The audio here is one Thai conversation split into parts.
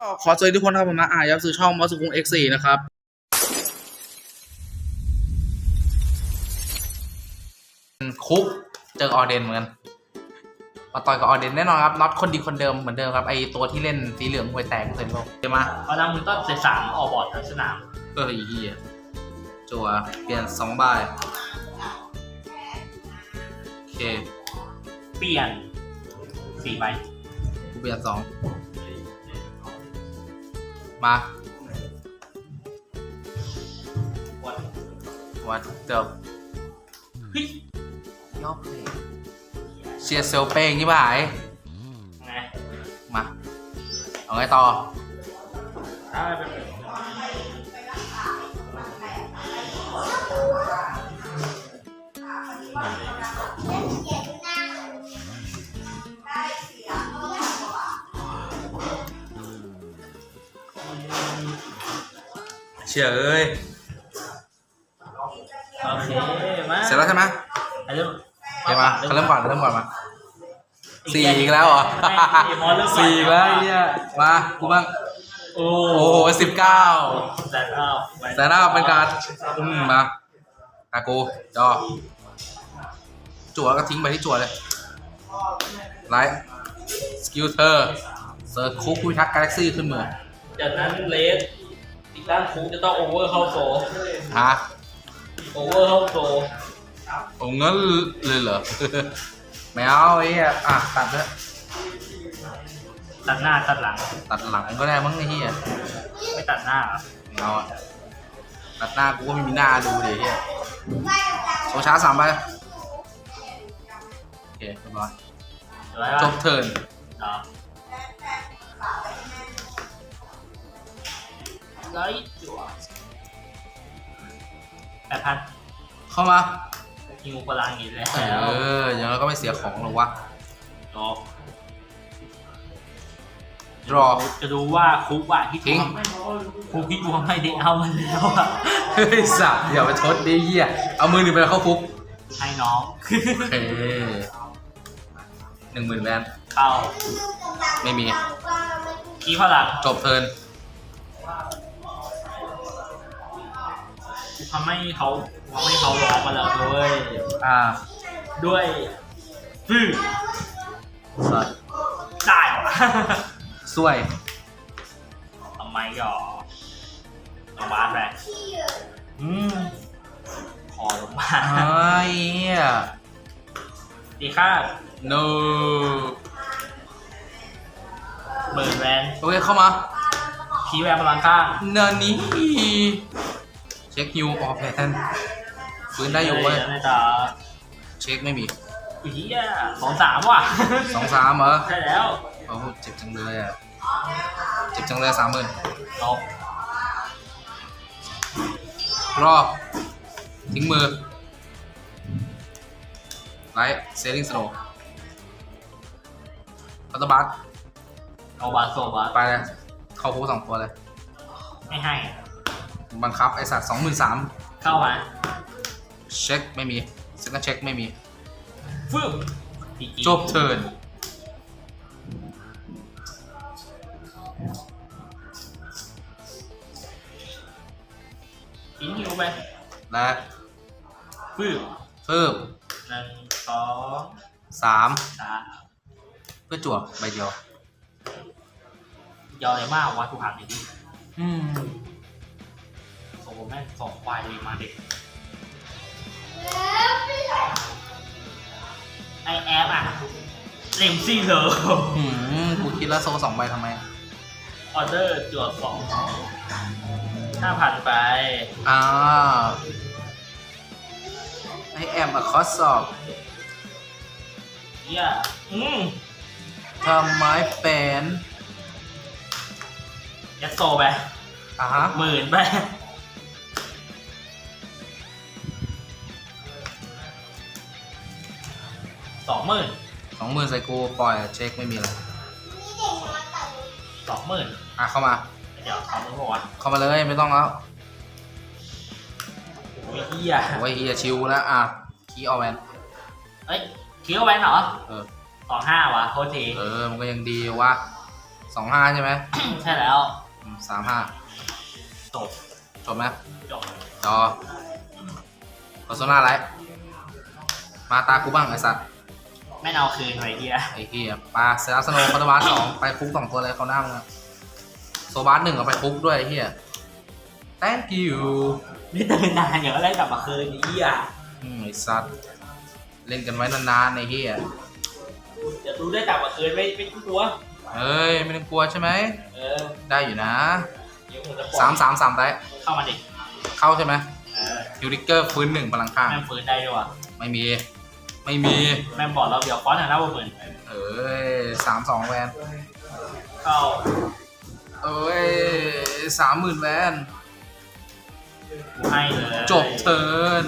ก็ขอสวัสดีทุกคนนะครับผมนะอ่ายับซื้อช่องมอสกุง X4 นะครับ คุกเจอออเดนเหมือนกันมาต่อยกับออเดนแน่นอนครับน็อตคนดีคนเดิมเหมือนเดิมครับไอตัวที่เล่นสีเหลืองหวยแตกเซนโลกเดี๋ยวมาเพราะนั้นมึงต้องเซตสามออกบอร์ดทั้งสนาม เอออีเหี้ยจัวเปลี่ยนสองใบโอเคเปลี่ยนสี่ใบกูเปลี่ยนสอง มาวัดวัดเดี๋ยวเฮ้ยยอบเลยเชียร์เซลเป้งยี่บ่ายไงมา เอาไงต่อ เป็นเชียร์เอ้ยโอเคมาเสร็จแล้วใช่ไหมอะเริ่มโอเคมาเขาเริ่มก่อนเริ่มก่อนมาสี่อีกแล้วเหรอไม่มอสเริ่มก่อนสี่อีกแล้วไอ้เนี่ยมากูบ้างโอ้โอ้โหสิบเก้าแต่เอาไปแต่หน้าเป็นการอืมมาอากูจอจั่วแล้วก็ทิ้งไปที่จั่วเลยไลท์สกิลเธอร์เซิร์ชคุกพิทักษ์กาแล็กซี่ขึ้นมือจากนั้นเลส อีกด้านคุกจะต้องโอเวอร์เข้าโซฮะโอเวอร์เข้าโซโอ้เงินเลยเหรอ ไม่เอาไอ้เหี้ยอะตัดเลยตัดหน้าตัดหลัง ตัดหลังก็ได้มั้งไอ้เหี้ยไม่ตัดหน้าเหรอไม่เอาอะตัดหน้ากูก็ไม่มีหน้าดูเลยไอ้เหี้ยโซชาร์จสามไปโอเคเรียบร้อยเดี๋ยวไว้จว่าบเทิร์น เหรอ ไลท์จั่วแปดพันเข้ามายิงอุปราอย่างนี้แล้วเอออย่างน้อยก็ไม่เสียของหรอกวะรอรอจะดูว่าคุกอะที่ทิ้งคุกที่ดวงไม่ได้เอามันแล้วอะเฮ้ยสัตว์อย่าไปทดดิเหี้ยเอามือหนึ่งไปเข้าคุกให้น้องโอเคหนึ่งหมื่นแวนเข้าไม่มีขี้พลังจบเทิร์น ทำให้เขาทำให้เขาร้องมาแล้วด้วยอ่าด้วยฟื้อสัตว์ได้วะ สวย ทำไมก็ลงบ้านไปอืมขอลงบ้านไอ้เหี้ย ดีค่า no เบิร์นแวนโอเคเข้ามาพีแวนพลังข้างเนินนี้ เช็คฮิวออฟแพนฟื้นได้อยู่เว้ยเนะจ๊ะเช็คไม่มีอุ้ยเหี้ยสองสามว่ะสองสามเหรอใช่แล้วโอ้โหเจ็บจังเลยอะเจ็บจังเลยสามหมื่นลบรอบทิ้งมือไลท์เซลลิงสโนว์คัตเตอร์บัสเอาบาสโซบาสไปเลยเข้าคุกสองตัวเลย ไม่ให้ บังคับไอสัตว์สองหมื่นสามเข้ามาเช็คไม่มีเซ็กเช็คไม่มี ฟึบพีจีจบเทิร์นทิ้งฮิวไปและฟึบเพิ่มหนึ่งสองสามสามเพื่อจั่วใบเดียวยออะไรมากวะทุกหางเลยดิอืม โซแม่งสองควายเลยมาเด็กไอแอปอะเล็มซี่เลยหืมกูคิดแล้วโซสองใบทำไม ออเดอร์จวดสองห้าพันไปอ่าไอแอมอะคอสสอบเยี่ยอืมทำไมเป็นยัดโซไปอะฮะ หมื่นไป หมื่นสองหมื่นใส่กูปล่อยเช็คไม่มีเลยสองหมื่นอะเข้ามา เดี๋ยวเขาบอกว่าเข้ามาเลยไม่ต้องแล้วโอ้ยเฮียโอ้ยเฮียชิวแล้วอะคีย์ออแวนเอ้ยคิวแวนเหรอเออสองห้าวะโทษที เออมันก็ยังดีว่าสองห้าใช่ไหมใช่แล้วสามห้าจบจบไหมจบจอโ e โซนาไรมาตากูบ้างไอสัตว์ ไม่เอาคืนไว้เฮียไอ้เหี้ยปลาเซราสโนคาร์บาสสองไปคุกสองตัวเลยเขาหน้ามึงอะโซบาสหนึ่งเอาไปคุกด้วยไอ้เหี้ย thank you นี่เดินนานอย่างก็ได้กลับมาคืนไอ้เฮียอืมไอสัตว์เล่นกันไว้นานๆไอ้เหี้ยเดี๋ยวรู้ได้กลับมาคืนไม่ไม่ต้องกลัว เอ้ยไม่ต้องกลัวใช่ไหมเออได้อยู่นะเดี๋ยวผมจะปล่อยสามสามสามได้เข้ามาดิเข้าใช่ไหมเออฮิวริกเกอร์ฟื้นหนึ่งพลังข้าง แม่งฟื้นได้ด้วยว่ะไม่มี ไม่มี แม่งบอกเราเดี๋ยวฟอนต์หน่ะนะว่าเหมือนเอ้ยสามสองแวนเข้าเอ้ยสามหมื่นแวนกูให้เลยจบเทิร์น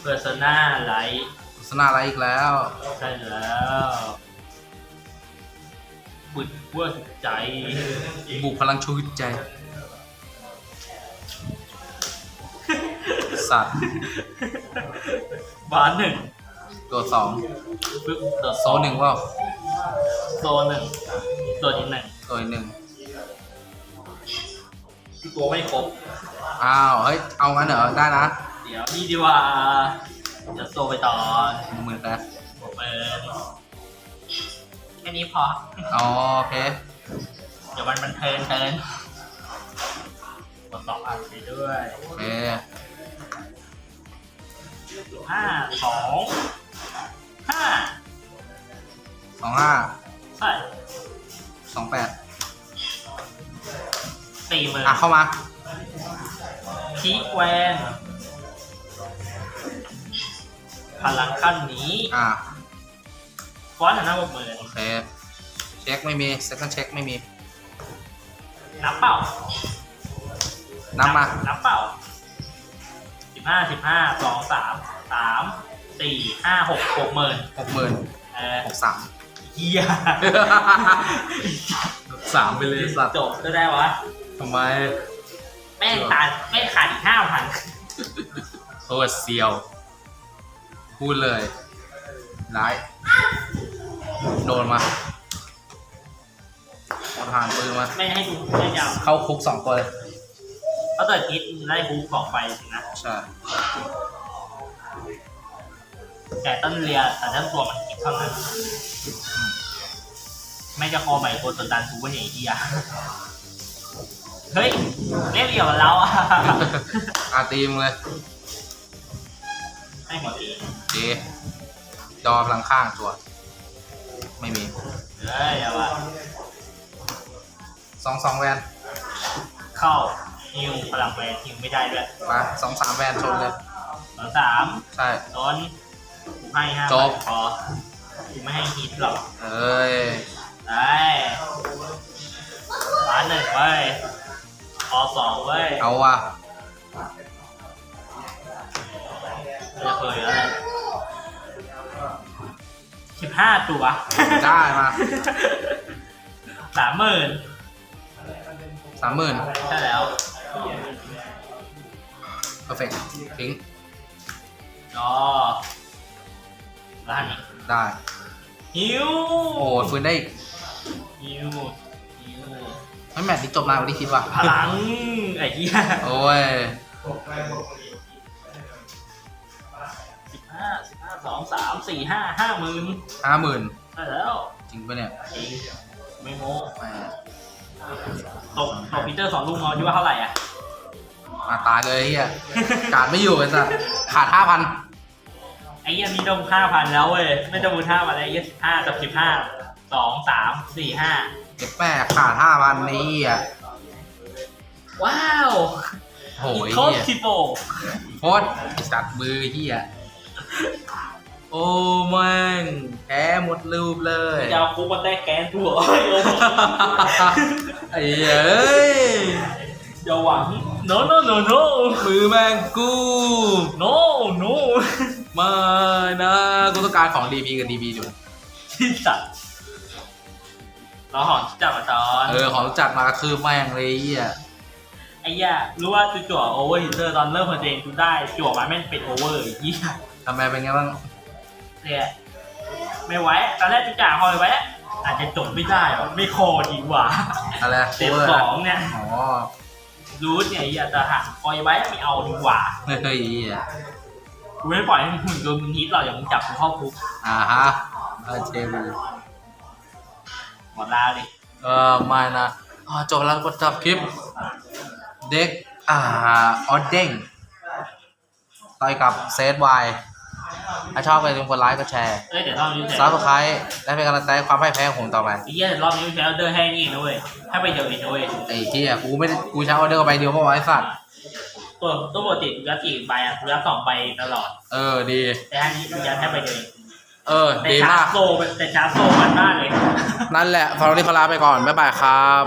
เพอร์ซนาไลท์โฆษณาอะไรอีกแล้วใช่แล้วบุดเว่าใจบุกพลังชูหิตใจ สัตว์บานหนึ่งตัวสองปึ๊บโดดโซหนึ่งว่าโซหนึ่งโดดอีกหนึ่งตัวอีกหนึ่งที่ตัวไม่ครบ อ้าวเฮ้ยเอางั้นเหรอได้นะเดี๋ยวนี่ดีกว่า จะโซไปต่อหมื่นแปดเปิดแค่นี้พอ อ๋อโอเคเดี๋ยวมันบันเทิงเกินกดสองอันไปด้วยโอเค ห้าสองห้าสองห้าใช่สองแปดสี่หมื่นอะเข้ามาพีคแวน พลังขั้นนี้อ่าฟอนต์หน้าหกหมื่นโอเคเช็คไม่มีเซ็คันเช็คไม่มีนับเปล่านับมานับเปล่าสิบห้าสิบห้าสองสาม สามสี่ห้าหกหกหมื่นหกหมื่นเออหกสามเฮียสามไปเลยสัตว์จบก็ได้วะทำไม แม่งตัดแม่งขาดอีกห้าพันโคตรเซียว พูดเลยร้ายโดนมาเอาทหานปืนมา ไม่ให้ดูไม่ยาวเข้าคุกสองตัวเลยเพราะเกิดคิดได้ฮูกบอกไปสินะ ใช่ แต่ต้นเรียแต่ต้นตัวมันคิดเท่านั้น ไม่จะคอใหม่ตัวจนดันทูว่าอย่างเดียเฮ้ยเรียกเดี่ยวกับเราอะอาตีมงเลยไม่มีตีเจดอพลังข้างตัว ไม่มี เฮ้ยเอาวะสองสองแวนเข้าฮิวพลังแวนฮิวไม่ได้ด้วยไปสองสามแวนชนเลยสองสามใช่โดน กูให้ห้าจบ พอกูไม่ให้ฮิตหรอกเอ้ยได้ร้านหนึ่งเว้ยพอสองเว้ยเอาว่ะจะเคยอะไรสิบห้าตัว ได้มาสามหมื่นสามหมื่นใช่แล้วเพอร์เฟกทิ้งก็ร้านนี้ได้ฮิวโอ้ยฟื้นได้อีกฮิวฮิวไม่แมตช์นี้จบนานกว่าที่คิดว่ะพลังไอ้เหี้ยโอ้ยสิบห้าสิบห้าสองสามสี่ห้าห้าหมื่นห้าหมื่นใช่แล้วจริงปะเนี่ยจริงไม่โม้แหมตกตกปีเตอร์สองลูกเอาอยู่ว่าเท่าไหร่อะมาตายเลยไอ้เฮียการไม่อยู่กันสัตว์ขาดห้าพัน ไอ้เหี้ยมีดมห้าพันแล้วเว้ย ไม่ต้องมูลห้าพันแล้วไอ้เหี้ยสิบห้ากับสิบห้าสองสามสี่ห้าเก็บแม่ขาดห้าพันนี่อะว้าวโอ้ยโคตรเฮียทิโบโคตรไอ้สัตว์มือเฮียโอ้แม่งแพ้หมดรูปเลย จะเอาคุกมันได้แกนถั่วเอ้ยโอ้โหไอ้เอ้ยอย่าหวัง no no no no มือแม่งกู no no มานะกูต้องการของ DP กับ DP อยู่ที่สัตว์เราหอนจับมาตอนเออของจัดมากระทืบแม่งเลยไอ้เฮียไอ้เหี้ยรู้ว่าจั่วโอเวอร์ฮิตเตอร์ตอนเริ่มเพอร์เจนกูได้จั่วมาแม่งเป็นโอเวอร์ไอ้เหี้ยทำไมเป็นไงบ้างเนี่ยไม่ไว้ตอนแรกจะจ่าคอยไว้แล้วอาจจะจบไม่ได้หรอไม่คอดีกว่าอะไรเต็มสองเนี่ยอ๋อรูทเนี่ยอย่าจะหักคอยไว้ไม่เอาดีกว่าเฮ้ยเฮ้ยเหี้ย กูไม่ปล่อยให้มึงโดนมึงฮิตหรอกอย่ามึงจับกูเข้าคุกอ่าฮะเออเทวีหมดลาดิเออไม่นะอ่าจบแล้วกดจับคลิป เด็ก อ่าออดเด้งต่อยกับเซตไวถ้าชอบไปลืมกดไลค์กดแชร์เอ้ยเดี๋ยวรอบนี้ใช้ซับสไครต์และเป็นกำลังใจให้ความพ่ายแพ้ของผมต่อไป ไอ้เหี้ยเดี๋ยวรอบนี้ใช้ออเดอร์ให้นี่นะเว้ยให้ไปเดียวเองนะเว้ย ไอ้เหี้ยกูไม่ได้กูใช้ออเดอร์ไปเดียวเพราะว่าไอ้สัตว์ ตัวตัวปกติกูจะสี่ใบอะกูจะสองใบตลอด เออดี แต่อันนี้กูจะแค่ใบเดียวเองเออ แต่ดีชาร์มาจกโซแต่ชาร์จโซมันมากเลย นั่นแหละสำหรับวันนี้ขอลาไปก่อน บ๊ายบายครับ